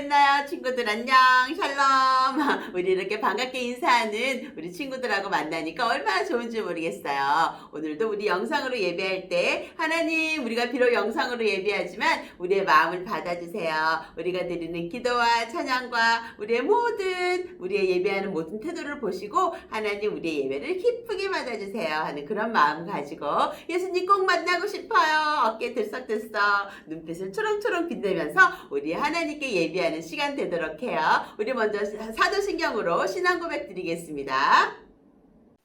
됐나요? 친구들 안녕, 샬롬. 우리 이렇게 반갑게 인사하는 우리 친구들하고 만나니까 얼마나 좋은지 모르겠어요. 오늘도 우리 영상으로 예배할 때 하나님 우리가 비록 영상으로 예배하지만 우리의 마음을 받아주세요. 우리가 드리는 기도와 찬양과 우리의 모든 우리의 예배하는 모든 태도를 보시고 하나님 우리의 예배를 기쁘게 받아주세요 하는 그런 마음 가지고 예수님 꼭 만나고 싶어요. 어깨 들썩들썩 눈빛을 초롱초롱 빛내면서 우리 하나님께 예배하는 시간 되도록 해요. 우리 먼저 사도신경으로 신앙 고백 드리겠습니다.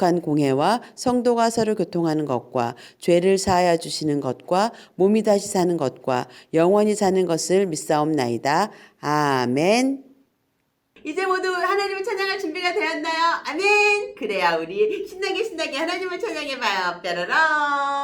한 공회와 성도가 서로 교통하는 것과 죄를 사하여 주시는 것과 몸이 다시 사는 것과 영원히 사는 것을 믿사옵나이다 아멘. 이제 모두 하나님을 찬양할 준비가 되었나요? 아멘! 그래야 우리 신나게 신나게 하나님을 찬양해봐요. 뾰로롱!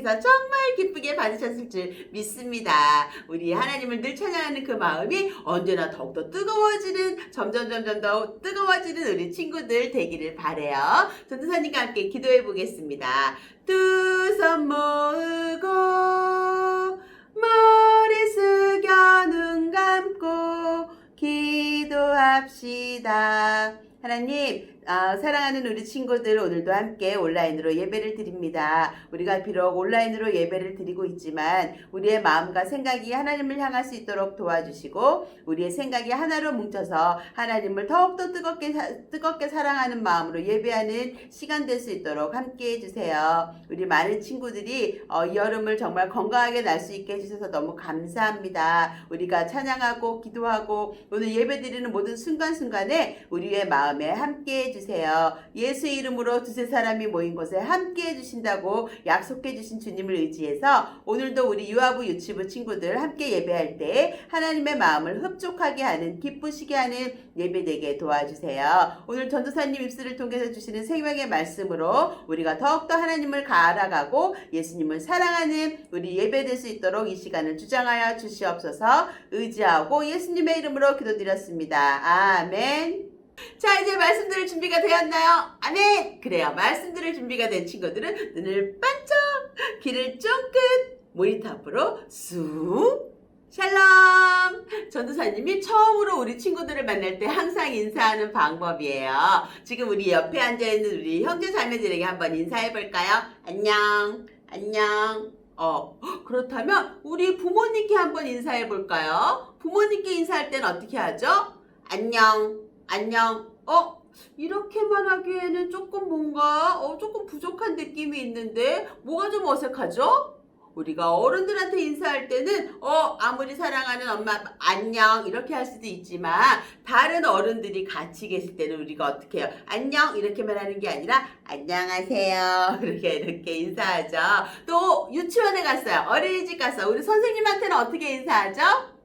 하나님께서 정말 기쁘게 받으셨을 줄 믿습니다. 우리 하나님을 늘 찬양하는 그 마음이 언제나 더욱더 뜨거워지는 점점 점점 더 뜨거워지는 우리 친구들 되기를 바래요. 전도사님과 함께 기도해 보겠습니다. 두 손 모으고 머리 숙여 눈 감고 기도합시다. 하나님, 아, 사랑하는 우리 친구들 오늘도 함께 온라인으로 예배를 드립니다. 우리가 비록 온라인으로 예배를 드리고 있지만 우리의 마음과 생각이 하나님을 향할 수 있도록 도와주시고 우리의 생각이 하나로 뭉쳐서 하나님을 더욱더 뜨겁게 사- 뜨겁게 사랑하는 마음으로 예배하는 시간 될 수 있도록 함께 해주세요. 우리 많은 친구들이 어, 이 여름을 정말 건강하게 날 수 있게 해주셔서 너무 감사합니다. 우리가 찬양하고 기도하고 오늘 예배 드리는 모든 순간순간에 우리의 마음에 함께 해주세요. 예수 이름으로 두세 사람이 모인 곳에 함께 해주신다고 약속해 주신 주님을 의지해서 오늘도 우리 유아부 유치부 친구들 함께 예배할 때 하나님의 마음을 흡족하게 하는 기쁘시게 하는 예배 되게 도와주세요. 오늘 전도사님 입술을 통해서 주시는 생명의 말씀으로 우리가 더욱더 하나님을 알아가고 예수님을 사랑하는 우리 예배 될 수 있도록 이 시간을 주장하여 주시옵소서 의지하고 예수님의 이름으로 기도드렸습니다. 아멘. 자, 이제 말씀 들을 준비가 되었나요? 아멘! 그래요. 말씀 들을 준비가 된 친구들은 눈을 반짝, 귀를 쫑긋, 모니터 앞으로 쑥, 샬롬! 전도사님이 처음으로 우리 친구들을 만날 때 항상 인사하는 방법이에요. 지금 우리 옆에 앉아있는 우리 형제 자매들에게 한번 인사해볼까요? 안녕, 안녕. 어, 그렇다면 우리 부모님께 한번 인사해볼까요? 부모님께 인사할 때는 어떻게 하죠? 안녕, 안녕. 어? 이렇게만 하기에는 조금 뭔가 어, 조금 부족한 느낌이 있는데 뭐가 좀 어색하죠? 우리가 어른들한테 인사할 때는 어 아무리 사랑하는 엄마 안녕 이렇게 할 수도 있지만 다른 어른들이 같이 계실 때는 우리가 어떻게 해요? 안녕 이렇게만 하는 게 아니라 안녕하세요 이렇게 이렇게 인사하죠. 또 유치원에 갔어요. 어린이집 갔어. 우리 선생님한테는 어떻게 인사하죠?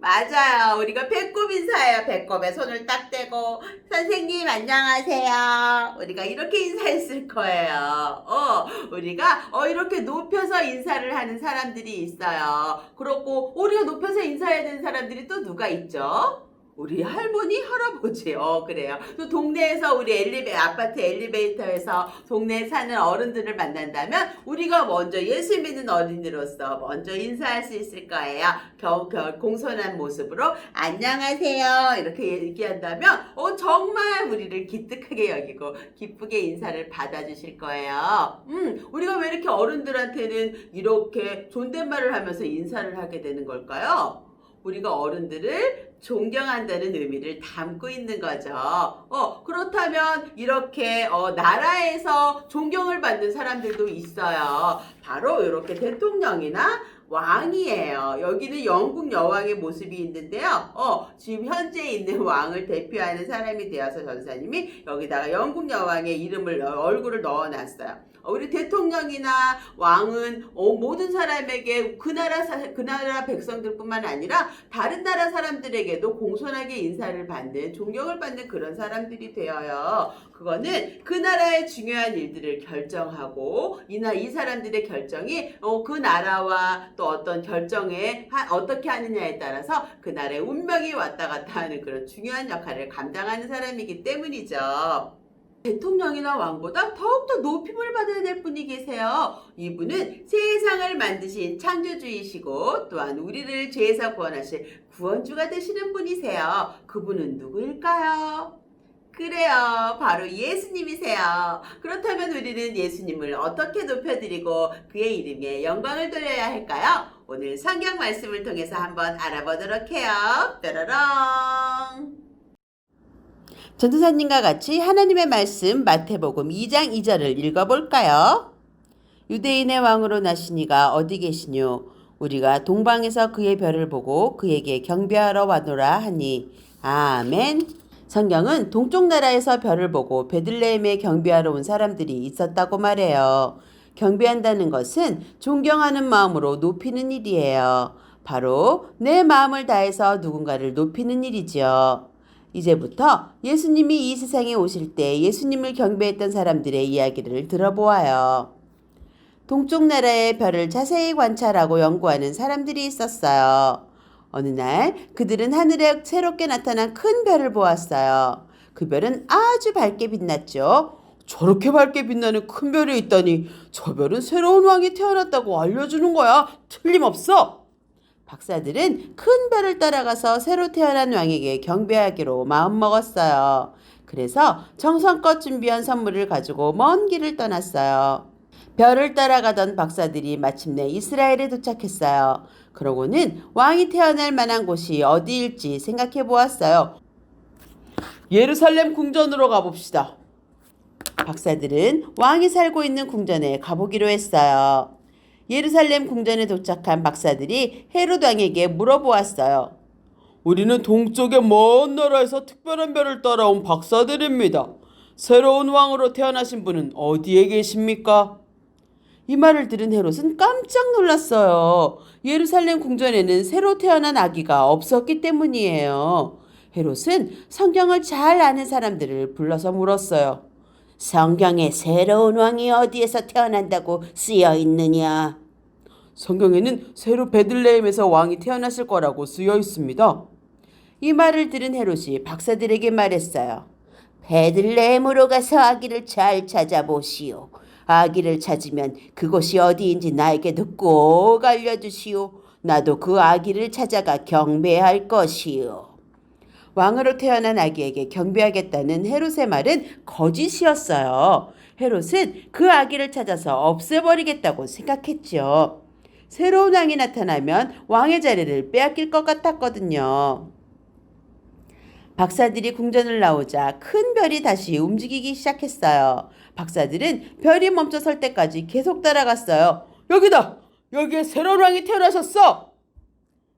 맞아요. 우리가 배꼽 인사해요. 배꼽에 손을 딱 대고 선생님 안녕하세요. 우리가 이렇게 인사했을 거예요. 어, 우리가 어 이렇게 높여서 인사를 하는 사람들이 있어요. 그렇고 우리가 높여서 인사해야 되는 사람들이 또 누가 있죠? 우리 할머니, 할아버지, 어, 그래요. 또 동네에서 우리 엘리베, 아파트 엘리베이터에서 동네에 사는 어른들을 만난다면 우리가 먼저 예수 믿는 어린이로서 먼저 인사할 수 있을 거예요. 겨우 겨우 공손한 모습으로 안녕하세요. 이렇게 얘기한다면 어, 정말 우리를 기특하게 여기고 기쁘게 인사를 받아주실 거예요. 음, 우리가 왜 이렇게 어른들한테는 이렇게 존댓말을 하면서 인사를 하게 되는 걸까요? 우리가 어른들을 존경한다는 의미를 담고 있는 거죠. 어, 그렇다면 이렇게 어, 나라에서 존경을 받는 사람들도 있어요. 바로 이렇게 대통령이나 왕이에요. 여기는 영국 여왕의 모습이 있는데요. 어, 지금 현재 있는 왕을 대표하는 사람이 되어서 전사님이 여기다가 영국 여왕의 이름을 어, 얼굴을 넣어 놨어요. 어, 우리 대통령이나 왕은 어, 모든 사람에게 그 나라 사, 그 나라 백성들뿐만 아니라 다른 나라 사람들에게도 공손하게 인사를 받는 존경을 받는 그런 사람들이 되어요. 그거는 그 나라의 중요한 일들을 결정하고 이나 이 사람들의 결정이 어, 그 나라와 또 어떤 결정에 하- 어떻게 하느냐에 따라서 그 나라의 운명이 왔다 갔다 하는 그런 중요한 역할을 감당하는 사람이기 때문이죠. 대통령이나 왕보다 더욱더 높임을 받아야 될 분이 계세요. 이분은 세상을 만드신 창조주이시고 또한 우리를 죄에서 구원하실 구원주가 되시는 분이세요. 그분은 누구일까요? 그래요. 바로 예수님이세요. 그렇다면 우리는 예수님을 어떻게 높여드리고 그의 이름에 영광을 돌려야 할까요? 오늘 성경 말씀을 통해서 한번 알아보도록 해요. 뾰로롱. 전도사님과 같이 하나님의 말씀 마태복음 2장 2절을 읽어볼까요? 유대인의 왕으로 나시니가 어디 계시뇨? 우리가 동방에서 그의 별을 보고 그에게 경배하러 와노라 하니 아멘. 성경은 동쪽 나라에서 별을 보고 베들레헴에 경배하러 온 사람들이 있었다고 말해요. 경배한다는 것은 존경하는 마음으로 높이는 일이에요. 바로 내 마음을 다해서 누군가를 높이는 일이지요. 이제부터 예수님이 이 세상에 오실 때 예수님을 경배했던 사람들의 이야기를 들어보아요. 동쪽 나라의 별을 자세히 관찰하고 연구하는 사람들이 있었어요. 어느 날 그들은 하늘에 새롭게 나타난 큰 별을 보았어요. 그 별은 아주 밝게 빛났죠. 저렇게 밝게 빛나는 큰 별이 있다니 저 별은 새로운 왕이 태어났다고 알려주는 거야. 틀림없어. 박사들은 큰 별을 따라가서 새로 태어난 왕에게 경배하기로 마음먹었어요. 그래서 정성껏 준비한 선물을 가지고 먼 길을 떠났어요. 별을 따라가던 박사들이 마침내 이스라엘에 도착했어요. 그러고는 왕이 태어날 만한 곳이 어디일지 생각해 보았어요. 예루살렘 궁전으로 가봅시다. 박사들은 왕이 살고 있는 궁전에 가보기로 했어요. 예루살렘 궁전에 도착한 박사들이 헤롯 왕에게 물어보았어요. 우리는 동쪽의 먼 나라에서 특별한 별을 따라온 박사들입니다. 새로운 왕으로 태어나신 분은 어디에 계십니까? 이 말을 들은 헤롯은 깜짝 놀랐어요. 예루살렘 궁전에는 새로 태어난 아기가 없었기 때문이에요. 헤롯은 성경을 잘 아는 사람들을 불러서 물었어요. 성경에 새로운 왕이 어디에서 태어난다고 쓰여 있느냐? 성경에는 새로 베들레헴에서 왕이 태어났을 거라고 쓰여 있습니다. 이 말을 들은 헤롯이 박사들에게 말했어요. 베들레헴으로 가서 아기를 잘 찾아보시오. 아기를 찾으면 그곳이 어디인지 나에게도 꼭 알려주시오. 나도 그 아기를 찾아가 경배할 것이오. 왕으로 태어난 아기에게 경배하겠다는 헤롯의 말은 거짓이었어요. 헤롯은 그 아기를 찾아서 없애버리겠다고 생각했죠. 새로운 왕이 나타나면 왕의 자리를 빼앗길 것 같았거든요. 박사들이 궁전을 나오자 큰 별이 다시 움직이기 시작했어요. 박사들은 별이 멈춰 설 때까지 계속 따라갔어요. 여기다! 여기에 새로운 왕이 태어나셨어!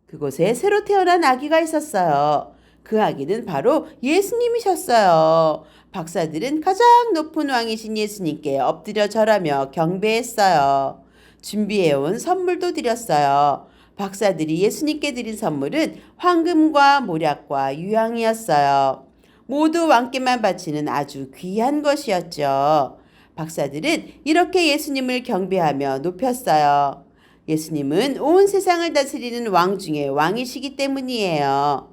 그곳에 새로 태어난 아기가 있었어요. 그 아기는 바로 예수님이셨어요. 박사들은 가장 높은 왕이신 예수님께 엎드려 절하며 경배했어요. 준비해온 선물도 드렸어요. 박사들이 예수님께 드린 선물은 황금과 모략과 유향이었어요. 모두 왕께만 바치는 아주 귀한 것이었죠. 박사들은 이렇게 예수님을 경배하며 높였어요. 예수님은 온 세상을 다스리는 왕 중에 왕이시기 때문이에요.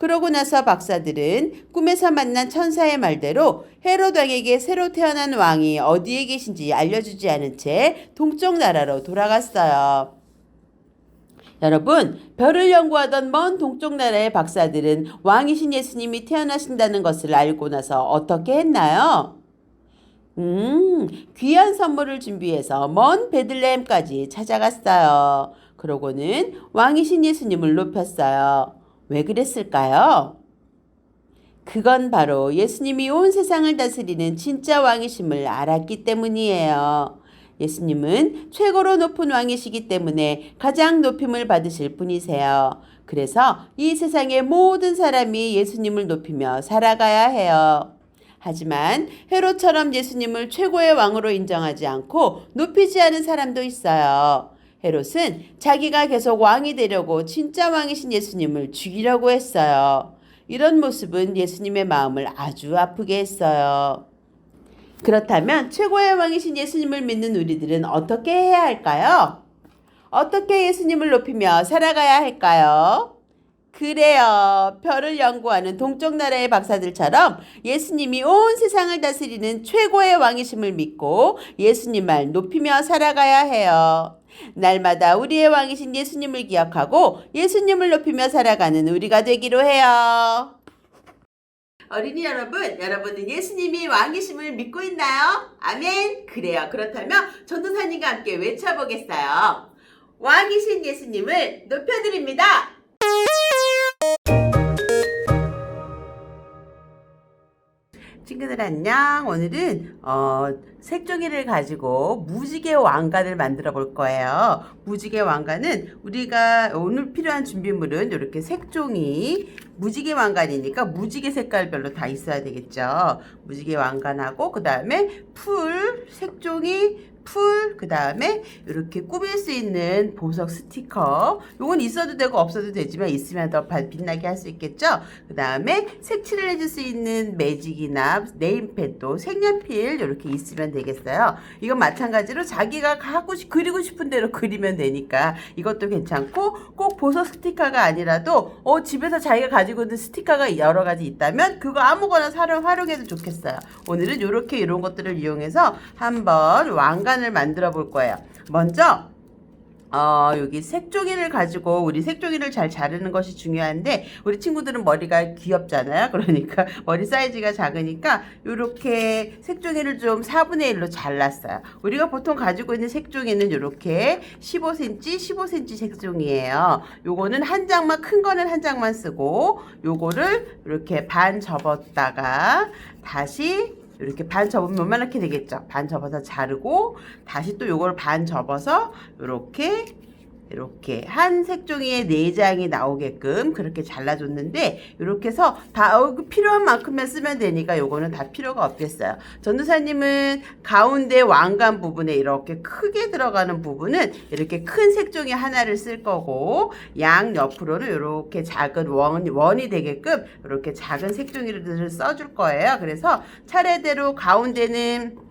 그러고 나서 박사들은 꿈에서 만난 천사의 말대로 헤롯 왕에게 새로 태어난 왕이 어디에 계신지 알려주지 않은 채 동쪽 나라로 돌아갔어요. 여러분, 별을 연구하던 먼 동쪽 나라의 박사들은 왕이신 예수님이 태어나신다는 것을 알고 나서 어떻게 했나요? 음, 귀한 선물을 준비해서 먼 베들레헴까지 찾아갔어요. 그러고는 왕이신 예수님을 높였어요. 왜 그랬을까요? 그건 바로 예수님이 온 세상을 다스리는 진짜 왕이심을 알았기 때문이에요. 예수님은 최고로 높은 왕이시기 때문에 가장 높임을 받으실 분이세요. 그래서 이 세상의 모든 사람이 예수님을 높이며 살아가야 해요. 하지만 헤롯처럼 예수님을 최고의 왕으로 인정하지 않고 높이지 않은 사람도 있어요. 헤롯은 자기가 계속 왕이 되려고 진짜 왕이신 예수님을 죽이려고 했어요. 이런 모습은 예수님의 마음을 아주 아프게 했어요. 그렇다면 최고의 왕이신 예수님을 믿는 우리들은 어떻게 해야 할까요? 어떻게 예수님을 높이며 살아가야 할까요? 그래요. 별을 연구하는 동쪽 나라의 박사들처럼 예수님이 온 세상을 다스리는 최고의 왕이심을 믿고 예수님 말 높이며 살아가야 해요. 날마다 우리의 왕이신 예수님을 기억하고 예수님을 높이며 살아가는 우리가 되기로 해요. 어린이 여러분, 여러분은 예수님이 왕이심을 믿고 있나요? 아멘. 그래요. 그렇다면 전도사님과 함께 외쳐보겠어요. 왕이신 예수님을 높여드립니다. 친구들 안녕. 오늘은 어, 색종이를 가지고 무지개 왕관을 만들어 볼 거예요. 무지개 왕관은 우리가 오늘 필요한 준비물은 이렇게 색종이, 무지개 왕관이니까 무지개 색깔별로 다 있어야 되겠죠. 무지개 왕관하고 그 다음에 풀 색종이 풀, 그 다음에 이렇게 꾸밀 수 있는 보석 스티커. 요건 있어도 되고 없어도 되지만 있으면 더 바- 빛나게 할 수 있겠죠? 그 다음에 색칠을 해줄 수 있는 매직이나 네임펜도 색연필 이렇게 있으면 되겠어요. 이건 마찬가지로 자기가 하고 싶, 그리고 싶은 대로 그리면 되니까 이것도 괜찮고 꼭 보석 스티커가 아니라도 어, 집에서 자기가 가지고 있는 스티커가 여러 가지 있다면 그거 아무거나 사용, 활용해도 좋겠어요. 오늘은 이렇게 이런 것들을 이용해서 한번 왕관 을 만들어 볼 거예요. 먼저 어, 여기 색종이를 가지고 우리 색종이를 잘 자르는 것이 중요한데 우리 친구들은 머리가 귀엽잖아요. 그러니까 머리 사이즈가 작으니까 이렇게 색종이를 좀 4분의 1로 잘랐어요. 우리가 보통 가지고 있는 색종이는 이렇게 15cm, 15cm 색종이에요. 요거는 한 장만 큰 거는 한 장만 쓰고 요거를 이렇게 반 접었다가 다시 이렇게 반 접으면 요만하게 되겠죠. 반 접어서 자르고 다시 또 요걸 반 접어서 이렇게 이렇게 한 색종이에 네 장이 나오게끔 그렇게 잘라줬는데 이렇게 해서 다 어, 그 필요한 만큼만 쓰면 되니까 요거는 다 필요가 없겠어요. 전도사님은 가운데 왕관 부분에 이렇게 크게 들어가는 부분은 이렇게 큰 색종이 하나를 쓸 거고 양 옆으로는 이렇게 작은 원, 원이 되게끔 이렇게 작은 색종이를 써줄 거예요. 그래서 차례대로 가운데는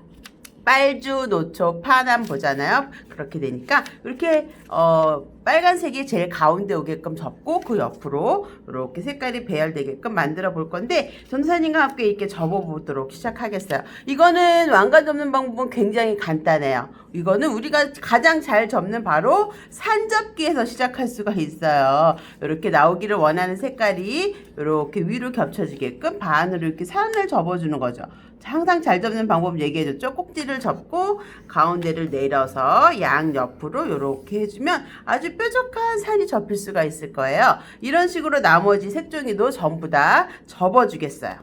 빨주, 노초, 파남 보잖아요. 그렇게 되니까 이렇게 어 빨간색이 제일 가운데 오게끔 접고 그 옆으로 이렇게 색깔이 배열되게끔 만들어 볼 건데 전사님과 함께 이렇게 접어 보도록 시작하겠어요. 이거는 왕관 접는 방법은 굉장히 간단해요. 이거는 우리가 가장 잘 접는 바로 산접기에서 시작할 수가 있어요. 이렇게 나오기를 원하는 색깔이 이렇게 위로 겹쳐지게끔 반으로 이렇게 산을 접어주는 거죠. 항상 잘 접는 방법 얘기해줬죠. 꼭지를 접고 가운데를 내려서 양 옆으로 이렇게 해주면 아주 뾰족한 산이 접힐 수가 있을 거예요. 이런 식으로 나머지 색종이도 전부 다 접어주겠어요.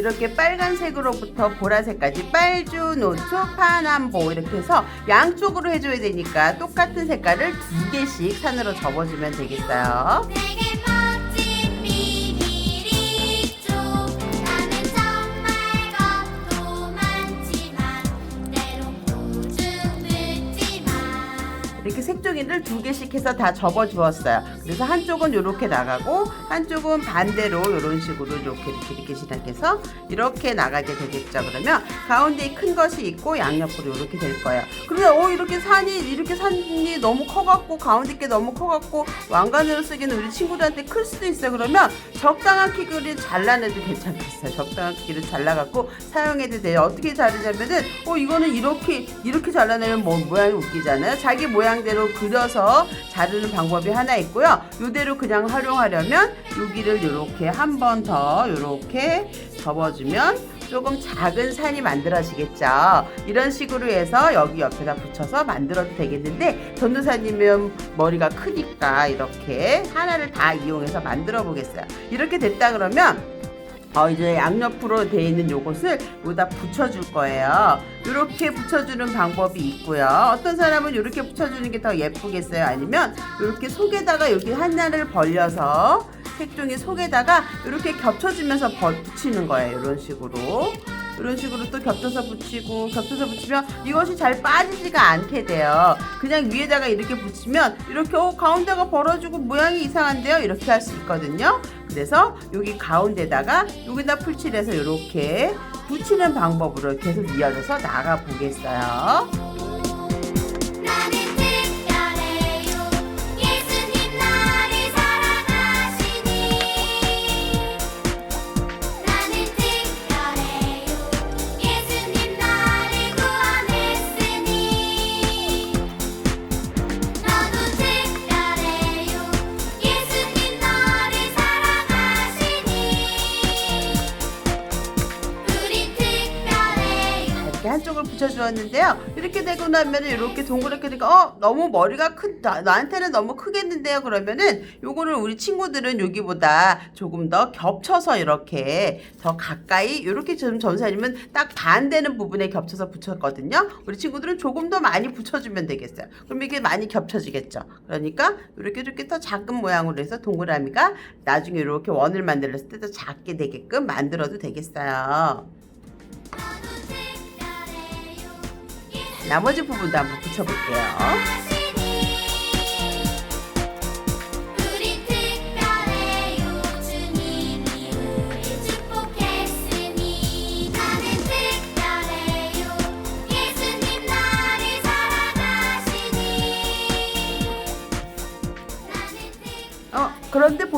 이렇게 빨간색으로부터 보라색까지 빨주, 노초, 파남보 이렇게 해서 양쪽으로 해줘야 되니까 똑같은 색깔을 두 개씩 산으로 접어주면 되겠어요. 색종이를 두 개씩 해서 다 접어 주었어요. 그래서 한쪽은 이렇게 나가고 한쪽은 반대로 이런 식으로 이렇게 이렇게 이렇게 시작해서 이렇게 나가게 되겠죠. 그러면 가운데에 큰 것이 있고 양옆으로 이렇게 될 거예요. 그러면 어 이렇게 산이 이렇게 산이 너무 커갖고 가운데 게 너무 커갖고 왕관으로 쓰기는 우리 친구들한테 클 수도 있어요. 그러면 적당한 크기를 잘라내도 괜찮겠어요. 적당한 크기를 잘라갖고 사용해도 돼요. 어떻게 자르냐면은 어 이거는 이렇게 이렇게 잘라내면 뭐 모양이 웃기잖아요. 자기 모양대로 그 려서 자르는 방법이 하나 있고요. 이대로 그냥 활용하려면 여기를 이렇게 한 번 더 이렇게 접어주면 조금 작은 산이 만들어지겠죠. 이런 식으로 해서 여기 옆에다 붙여서 만들어도 되겠는데 전도사님은 머리가 크니까 이렇게 하나를 다 이용해서 만들어 보겠어요. 이렇게 됐다 그러면 어, 이제 양옆으로 되어 있는 요것을 여기다 붙여줄 거예요. 이렇게 붙여주는 방법이 있고요. 어떤 사람은 이렇게 붙여주는 게 더 예쁘겠어요. 아니면 이렇게 속에다가 이렇게 하나를 벌려서 색종이 속에다가 이렇게 겹쳐주면서 벌- 붙이는 거예요. 이런 식으로. 이런 식으로 또 겹쳐서 붙이고 겹쳐서 붙이면 이것이 잘 빠지지가 않게 돼요. 그냥 위에다가 이렇게 붙이면 이렇게 어 가운데가 벌어지고 모양이 이상한데요. 이렇게 할 수 있거든요. 그래서 여기 가운데다가 여기다 풀칠해서 이렇게 붙이는 방법으로 계속 이어져서 나가 보겠어요. 붙여 붙여주었는데요. 이렇게 되고 나면은 이렇게 동그랗게 되니까 어 너무 머리가 큰 나, 나한테는 너무 크겠는데요. 그러면은 요거를 우리 친구들은 여기보다 조금 더 겹쳐서 이렇게 더 가까이 이렇게 좀 전사님은 딱 반 되는 부분에 겹쳐서 붙였거든요. 우리 친구들은 조금 더 많이 붙여주면 되겠어요. 그럼 이게 많이 겹쳐지겠죠. 그러니까 이렇게 이렇게 더 작은 모양으로 해서 동그라미가 나중에 이렇게 원을 만들었을 때 더 작게 되게끔 만들어도 되겠어요. 나머지 부분도 한번 붙여볼게요.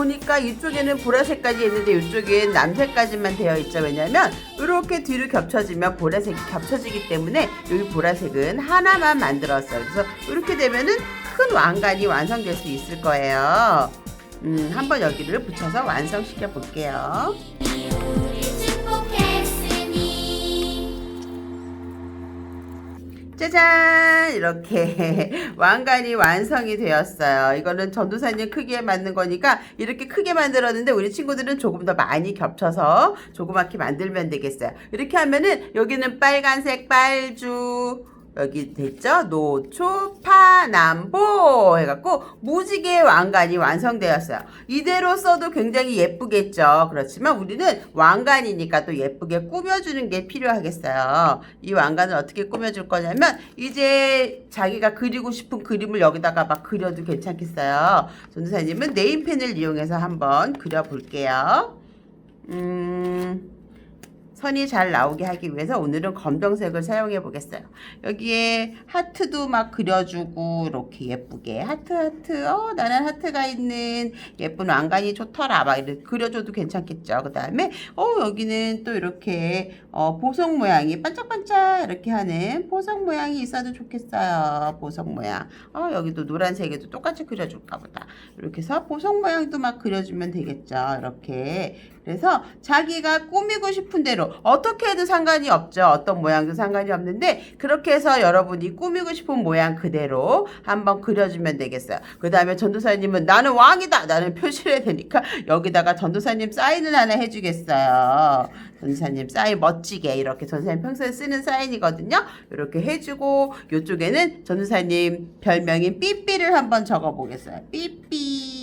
보니까 이쪽에는 보라색까지 있는데 이쪽엔 남색까지만 되어 있죠. 왜냐면 이렇게 뒤로 겹쳐지면 보라색이 겹쳐지기 때문에 여기 보라색은 하나만 만들었어요. 그래서 이렇게 되면은 큰 왕관이 완성될 수 있을 거예요. 음, 한번 여기를 붙여서 완성시켜 볼게요. 짜잔! 이렇게 왕관이 완성이 되었어요. 이거는 전도사님 크기에 맞는 거니까 이렇게 크게 만들었는데 우리 친구들은 조금 더 많이 겹쳐서 조그맣게 만들면 되겠어요. 이렇게 하면은 여기는 빨간색 빨주 여기 됐죠? 노초 파남보 해갖고 무지개 왕관이 완성되었어요. 이대로 써도 굉장히 예쁘겠죠. 그렇지만 우리는 왕관이니까 또 예쁘게 꾸며주는 게 필요하겠어요. 이 왕관을 어떻게 꾸며줄 거냐면 이제 자기가 그리고 싶은 그림을 여기다가 막 그려도 괜찮겠어요. 전도사님은 네임펜을 이용해서 한번 그려볼게요. 음. 선이 잘 나오게 하기 위해서 오늘은 검정색을 사용해 보겠어요. 여기에 하트도 막 그려주고 이렇게 예쁘게 하트 하트 어 나는 하트가 있는 예쁜 왕관이 좋더라 막 이렇게 그려줘도 괜찮겠죠. 그 다음에 어 여기는 또 이렇게 어 보석 모양이 반짝반짝 이렇게 하는 보석 모양이 있어도 좋겠어요. 보석 모양. 어 여기도 노란색에도 똑같이 그려줄까 보다. 이렇게 해서 보석 모양도 막 그려주면 되겠죠. 이렇게 그래서 자기가 꾸미고 싶은 대로 어떻게 해도 상관이 없죠. 어떤 모양도 상관이 없는데 그렇게 해서 여러분이 꾸미고 싶은 모양 그대로 한번 그려주면 되겠어요. 그 다음에 전도사님은 나는 왕이다. 나는 표시를 해야 되니까 여기다가 전도사님 사인을 하나 해주겠어요. 전도사님 사인 멋지게 이렇게 전도사님 평소에 쓰는 사인이거든요. 이렇게 해주고 이쪽에는 전도사님 별명인 삐삐를 한번 적어보겠어요. 삐삐.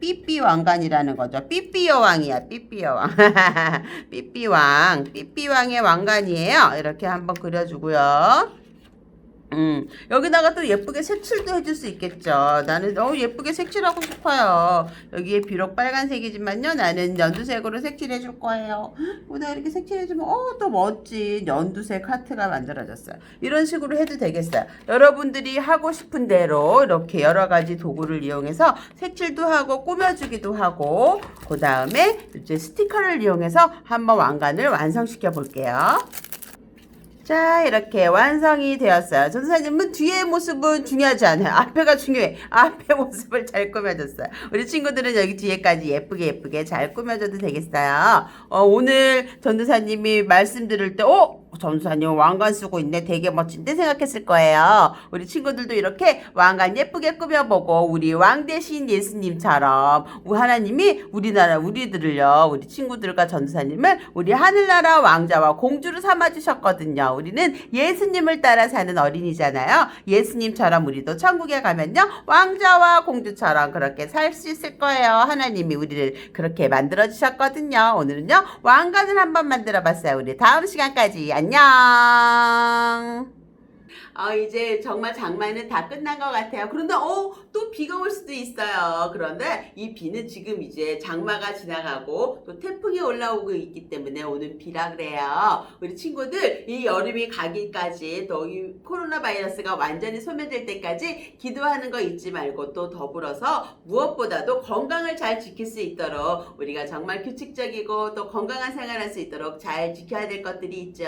삐삐 왕관이라는 거죠. 삐삐 여왕이야. 삐삐 여왕. 삐삐 왕. 삐삐 왕의 왕관이에요. 이렇게 한번 그려주고요. 음, 여기다가 또 예쁘게 색칠도 해줄 수 있겠죠. 나는 너무 예쁘게 색칠하고 싶어요. 여기에 비록 빨간색이지만요. 나는 연두색으로 색칠해 줄 거예요. 보다 이렇게 색칠해 주면, 어, 또 멋진 연두색 하트가 만들어졌어요. 이런 식으로 해도 되겠어요. 여러분들이 하고 싶은 대로 이렇게 여러 가지 도구를 이용해서 색칠도 하고 꾸며주기도 하고, 그 다음에 이제 스티커를 이용해서 한번 왕관을 완성시켜 볼게요. 자, 이렇게 완성이 되었어요. 전사님은 뒤의 모습은 중요하지 않아요. 앞에가 중요해. 앞에 모습을 잘 꾸며줬어요. 우리 친구들은 여기 뒤에까지 예쁘게 예쁘게 잘 꾸며줘도 되겠어요. 어, 오늘 전도사님이 말씀 들을 때, 어? 전도사님 왕관 쓰고 있네. 되게 멋진데 생각했을 거예요. 우리 친구들도 이렇게 왕관 예쁘게 꾸며보고 우리 왕 대신 예수님처럼 하나님이 우리나라 우리들을요. 우리 친구들과 전도사님을 우리 하늘나라 왕자와 공주로 삼아주셨거든요. 우리는 예수님을 따라 사는 어린이잖아요. 예수님처럼 우리도 천국에 가면요. 왕자와 공주처럼 그렇게 살 수 있을 거예요. 하나님이 우리를 그렇게 만들어 주셨거든요. 오늘은요. 왕관을 한번 만들어 봤어요. 우리 다음 시간까지 안녕. 안녕. 아 이제 정말 장마는 다 끝난 것 같아요. 그런데 어 또 비가 올 수도 있어요. 그런데 이 비는 지금 이제 장마가 지나가고 또 태풍이 올라오고 있기 때문에 오는 비라 그래요. 우리 친구들 이 여름이 가기까지 또 이 코로나 바이러스가 완전히 소멸될 때까지 기도하는 거 잊지 말고 또 더불어서 무엇보다도 건강을 잘 지킬 수 있도록 우리가 정말 규칙적이고 또 건강한 생활할 수 있도록 잘 지켜야 될 것들이 있죠.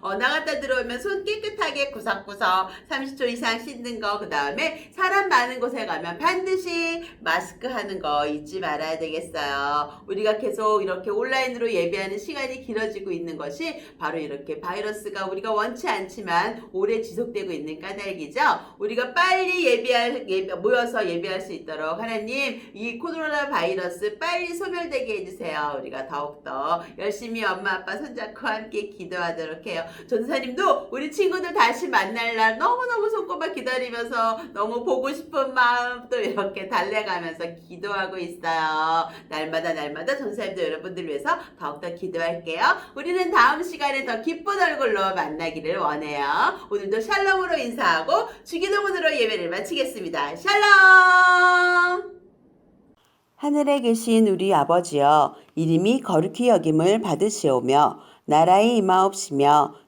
어, 나갔다 들어오면 손 깨끗하게 구석구석 손에서 30초 이상 씻는 거, 그 다음에 사람 많은 곳에 가면 반드시 마스크 하는 거 잊지 말아야 되겠어요. 우리가 계속 이렇게 온라인으로 예배하는 시간이 길어지고 있는 것이 바로 이렇게 바이러스가 우리가 원치 않지만 오래 지속되고 있는 까닭이죠. 우리가 빨리 예배할, 예배, 모여서 예배할 수 있도록 하나님 이 코로나 바이러스 빨리 소멸되게 해주세요. 우리가 더욱더 열심히 엄마 아빠 손잡고 함께 기도하도록 해요. 전사님도 우리 친구들 다시 만날 날 너무너무 손꼽아 기다리면서 너무 보고 싶은 마음 또 이렇게 달래가면서 기도하고 있어요. 날마다 날마다 전사님도 여러분들 위해서 더욱더 기도할게요. 우리는 다음 시간에 더 기쁜 얼굴로 만나기를 원해요. 오늘도 샬롬으로 인사하고 주기도문으로 예배를 마치겠습니다. 샬롬! 하늘에 계신 우리 아버지여 이름이 거룩히 여김을 받으시오며 나라의 임하옵시며